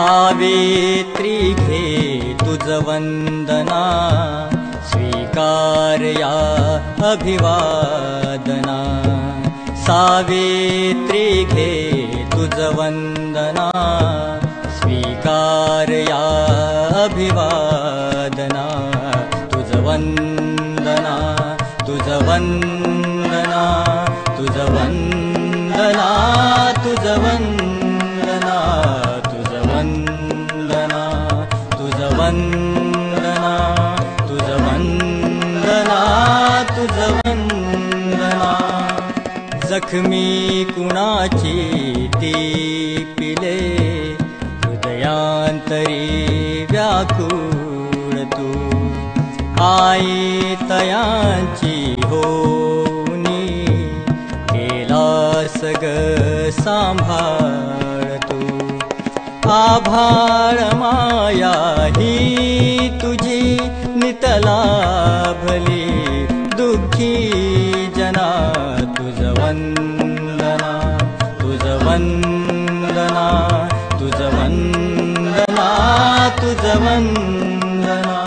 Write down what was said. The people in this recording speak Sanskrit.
सावित्री घे तुजवन्दना स्वीकारया अभिवादना। सावित्री घे तुजवन्दना स्वीकारया अभिवादना। तुजवन्दना वन्दना वन्दना तुज वन्दना तुज वन्दना। जखमी ती पिले हृदयान्तरी व्याकुळ तू। आई तयांची होनी केला सग सांभाळ। तू आभाळ माया ही तुझी नितला भली दुःखी जना तुझ वन्दना तुझ वन्दना तुझ वन्दना तुझ वन्दना